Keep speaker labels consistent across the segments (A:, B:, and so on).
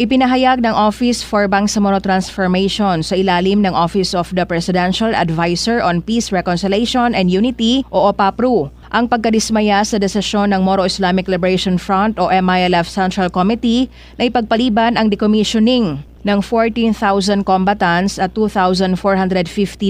A: Ipinahayag ng Office for Bangsamoro Transformation sa ilalim ng Office of the Presidential Advisor on Peace, Reconciliation and Unity o OPAPRU ang pagkadismaya sa desisyon ng Moro Islamic Liberation Front o MILF Central Committee na ipagpaliban ang decommissioning ng 14,000 combatants at 2,450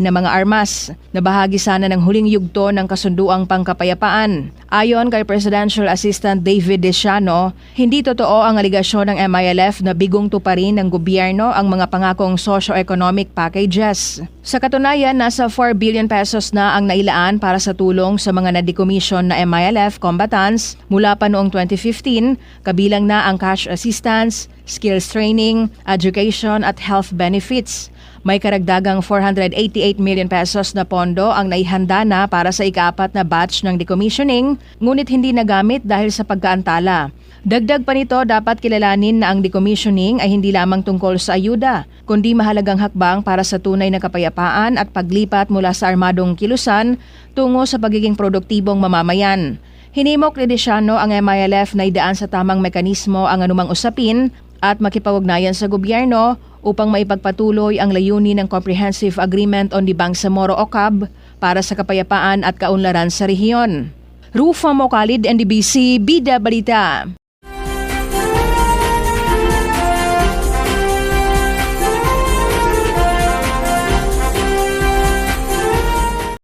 A: na mga armas na bahagi sana ng huling yugto ng kasunduang pangkapayapaan. Ayon kay Presidential Assistant David Desiano, hindi totoo ang aligasyon ng MILF na bigong tuparin ng gobyerno ang mga pangakong socio-economic packages. Sa katunayan, nasa 4 billion pesos na ang nailaan para sa tulong sa mga na-decommission na MILF combatants mula pa noong 2015, kabilang na ang cash assistance, skills training, education at health benefits. May karagdagang 488 million pesos na pondo ang naihanda na para sa ikaapat na batch ng decommissioning, ngunit hindi nagamit dahil sa pagkaantala. Dagdag pa nito, dapat kilalanin na ang decommissioning ay hindi lamang tungkol sa ayuda, kundi mahalagang hakbang para sa tunay na kapayapaan at paglipat mula sa armadong kilusan tungo sa pagiging produktibong mamamayan. Hinimok ni Desiano ang MILF na idaan sa tamang mekanismo ang anumang usapin at makipag-ugnayan sa gobyerno upang maipagpatuloy ang layunin ng Comprehensive Agreement on the Bangsamoro OCAB para sa kapayapaan at kaunlaran sa rehiyon. Rufa Mokalid, NDBC, Bida Balita.